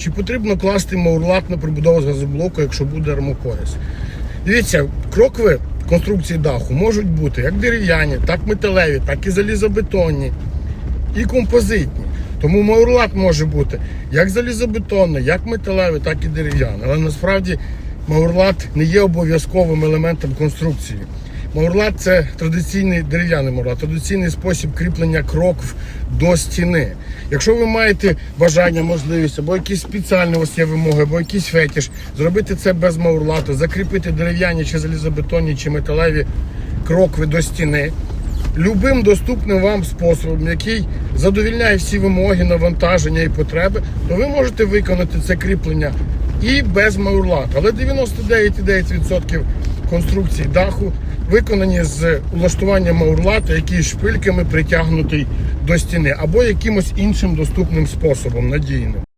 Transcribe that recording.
Чи потрібно класти маурлат на прибудову з газоблоку, якщо буде армокорис? Дивіться, крокви конструкції даху можуть бути як дерев'яні, так металеві, так і залізобетонні, і композитні. Тому маурлат може бути як залізобетонний, як металевий, так і дерев'яний. Але насправді маурлат не є обов'язковим елементом конструкції. Маурлат це традиційний дерев'яний маурлат, традиційний спосіб кріплення крокв до стіни. Якщо ви маєте бажання, можливість, або якісь спеціальні у вас є вимоги, або якийсь фетіш, зробити це без маурлату, закріпити дерев'яні чи залізобетонні чи металеві крокви до стіни. Любим доступним вам способом, який задовільняє всі вимоги, навантаження і потреби, то ви можете виконати це кріплення і без маурлату. Але 99,9% конструкцій даху виконані з улаштуванням маурлата, який шпильками притягнутий до стіни, або якимось іншим доступним способом надійним.